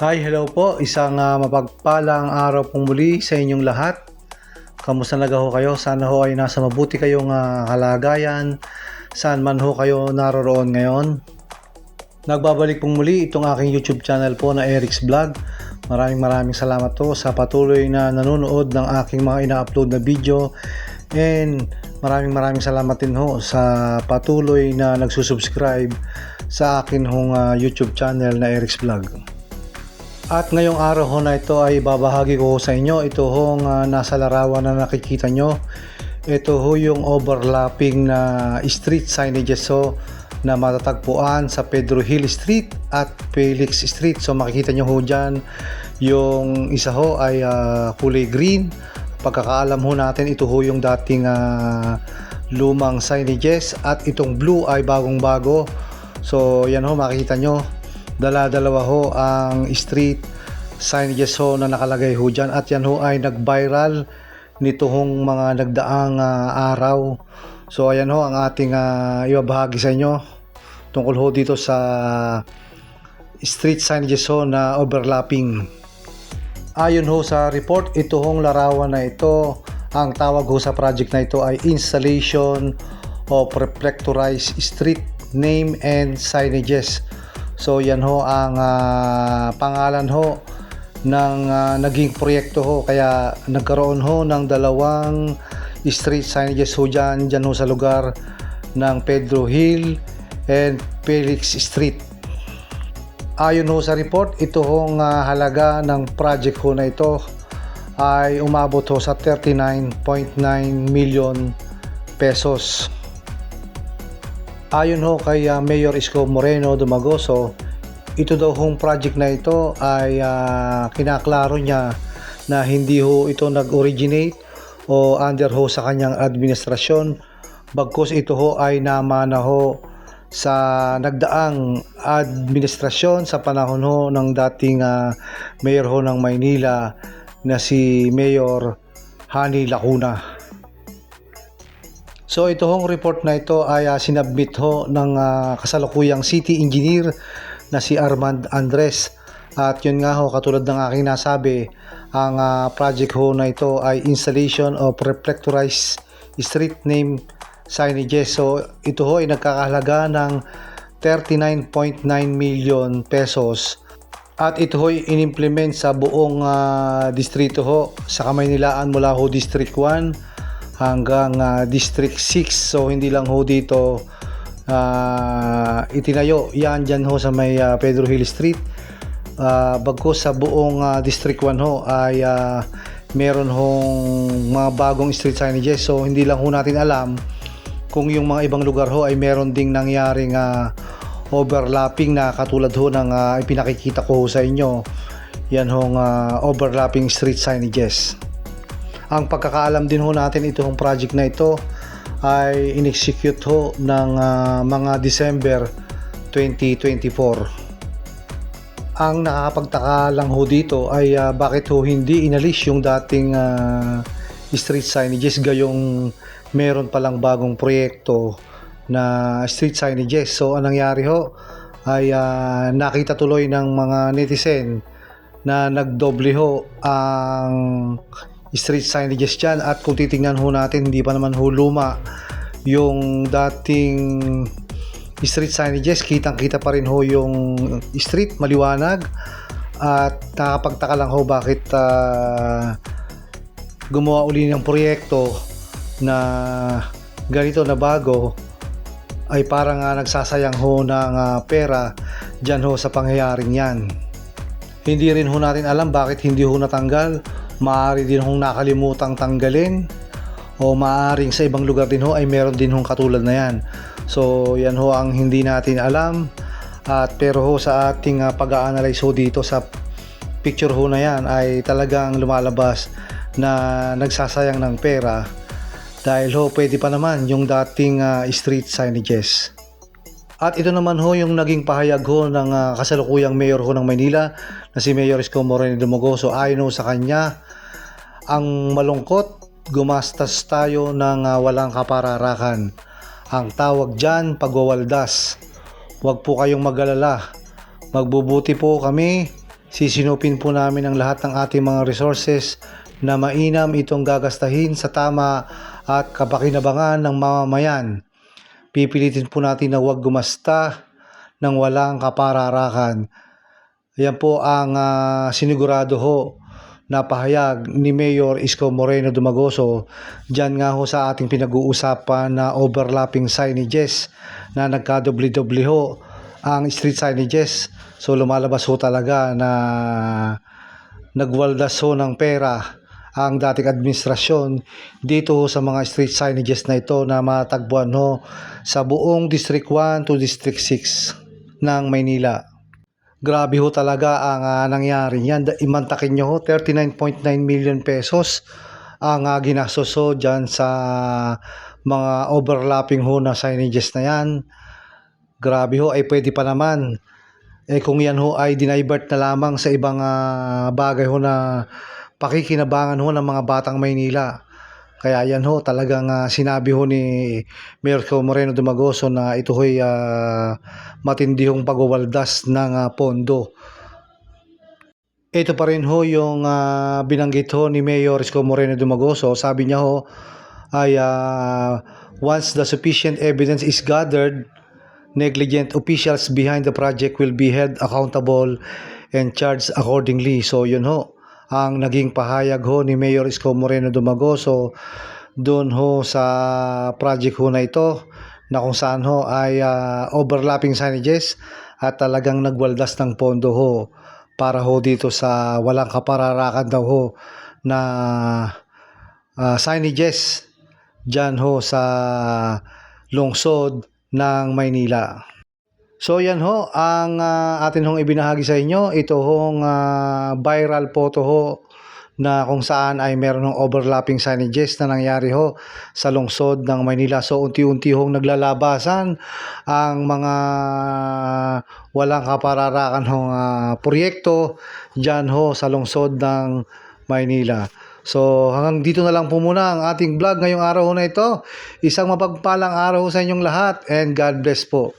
Hi, hello po. Isang ah, mapagpalang araw pong muli sa inyong lahat. Kamusta na ho kayo? Sana ho ay nasa mabuti kayong ah, kalagayan. Saan man ho kayo naroroon ngayon. Nagbabalik pong muli itong aking YouTube channel po na Eric's Vlog. Maraming maraming salamat po sa patuloy na nanonood ng aking mga ina-upload na video. And maraming maraming salamat din ho sa patuloy na nagsusubscribe sa akin hong ah, YouTube channel na Eric's Vlog. At ngayong araw ho na ito ay babahagi ko sa inyo. Ito hong ah, nasa larawan na nakikita nyo. Ito ho yung overlapping na street signages ho na matatagpuan sa Pedro Hill Street at Felix Street. So makikita nyo ho dyan yung isa ho ay ah, kulay green. Pagkakaalam ho natin ito ho yung dating ah, lumang signages at itong blue ay bagong bago. So yan ho makikita nyo dala-dalawa ho ang street signages ho na nakalagay ho dyan at yan ho ay nag-viral nito hong mga nagdaang ah, araw. So ayan ho ang ating ah, ibabahagi sa inyo tungkol ho dito sa street signages ho na overlapping. Ayon ho sa report, ito hong larawan na ito, ang tawag ho sa project na ito ay installation of reflectorized street name and signages. So yan ho ang ah, pangalan ho ng ah, naging proyekto ho kaya nagkaroon ho ng dalawang street signages ho dyan, dyan ho sa lugar ng Pedro Hill and Felix Street. Ayon ho sa report, ito hong ah, halaga ng project ho na ito ay umabot ho sa 39.9 million pesos. Ayon ho kay ah, Mayor Isko Moreno Dumagoso, ito daw hong project na ito ay ah, kinaklaro niya na hindi ho ito nag-originate o under ho sa kanyang administrasyon bagkus ito ho ay namana ho sa nagdaang administrasyon sa panahon ho ng dating ah, mayor ho ng Maynila na si Mayor Hani Lacuna. So ito hong report na ito ay ah, sinabmit ho ng ah, kasalukuyang city engineer na si Armand Andres. At yun nga ho, katulad ng aking nasabi, ang ah, project ho na ito ay installation of reflectorized street name signages. So ito ho ay nagkakahalaga ng 39.9 million pesos. At ito ho ay inimplement sa buong ah, distrito ho sa Kamaynilaan mula ho District 1 hanggang ah, District 6. So hindi lang ho dito ah, itinayo yan dyan ho sa may ah, Pedro Hill Street. Ah, bagkus sa buong ah, District 1 ho ay ah, meron hong mga bagong street signages. So hindi lang ho natin alam kung yung mga ibang lugar ho ay meron ding nangyaring ah, overlapping na katulad ho ng ah, ipinakikita ko ho sa inyo. Yan hong ah, overlapping street signages. Ang pagkakaalam din ho natin itong project na ito ay in-execute ho ng ah, mga December 2024. Ang nakakapagtaka lang ho dito ay ah, bakit ho hindi inalis yung dating ah, street signages gayong meron palang bagong proyekto na street signages. So anong nangyari ho ay ah, nakita tuloy ng mga netizen na nagdoble ho ang street signages dyan. At kung titingnan ho natin hindi pa naman ho luma yung dating street signages. Kitang kita pa rin ho yung street maliwanag. At nakapagtaka lang ho bakit ah, gumawa uli ng proyekto na ganito na bago ay parang ah, nagsasayang ho ng ah, pera dyan ho sa pangyayaring yan. Hindi rin ho natin alam bakit hindi ho natanggal. Maaari din hong nakalimutang tanggalin o maaaring sa ibang lugar din ho ay meron din hong katulad na yan. So yan ho ang hindi natin alam. At pero ho sa ating uh, pag-a-analyze ho dito sa picture ho na yan ay talagang lumalabas na nagsasayang ng pera dahil ho pwede pa naman yung dating ah, street signages. At ito naman ho yung naging pahayag ho ng ah, kasalukuyang mayor ho ng Maynila na si Mayor Isko Moreno Dumogoso. Ayon ho sa kanya, ang malungkot, gumastas tayo ng ah, walang kapararakan. Ang tawag dyan, pagwawaldas. Huwag po kayong magalala. Magbubuti po kami Sisinupin po namin ang lahat ng ating mga resources na mainam itong gagastahin sa tama at kapakinabangan ng mamamayan. Pipilitin po natin na huwag gumasta ng walang kapararakan. Yan po ang ah, sinigurado ho na pahayag ni Mayor Isko Moreno Dumagoso dyan nga ho sa ating pinag-uusapan na overlapping signages na nagka-doble-doble ho ang street signages. So lumalabas ho talaga na nagwaldas ho ng pera ang dating administrasyon dito sa mga street signages na ito na matagpuan ho sa buong District 1 to District 6 ng Maynila. Grabe ho talaga ang ah, nangyari yan. Da- Imantakin nyo ho, 39.9 million pesos ang uh, ginastos ho dyan sa mga overlapping ho na signages na yan. Grabe ho, ay pwede pa naman. Eh kung yan ho ay dinivert na lamang sa ibang ah, bagay ho na pakikinabangan ho ng mga batang Maynila. Kaya yan ho, talagang ah, sinabi ho ni Ko Moreno Dumagoso na ito ho'y ah, matindi pagwawaldas ng ah, pondo. Ito pa rin ho yung ah, binanggit ho ni Mayor Isko Moreno Dumagoso. Sabi niya ho ay ah, once the sufficient evidence is gathered, negligent officials behind the project will be held accountable and charged accordingly. So yun ho, ang naging pahayag ho ni Mayor Isko Moreno Dumagoso doon ho sa project ho na ito na kung saan ho ay ah, overlapping signages at talagang nagwaldas ng pondo ho para ho dito sa walang kapararakan daw ho na ah, signages dyan ho sa lungsod ng Maynila. So yan ho ang ah, atin hong ibinahagi sa inyo. Ito hong ah, viral photo ho na kung saan ay meron ng overlapping signages na nangyari ho sa lungsod ng Maynila. So unti-unti hong naglalabasan ang mga walang kapararakan hong ah, proyekto dyan ho sa lungsod ng Maynila. So hanggang dito na lang po muna ang ating vlog ngayong araw na ito. Isang mapagpalang araw sa inyong lahat and God bless po.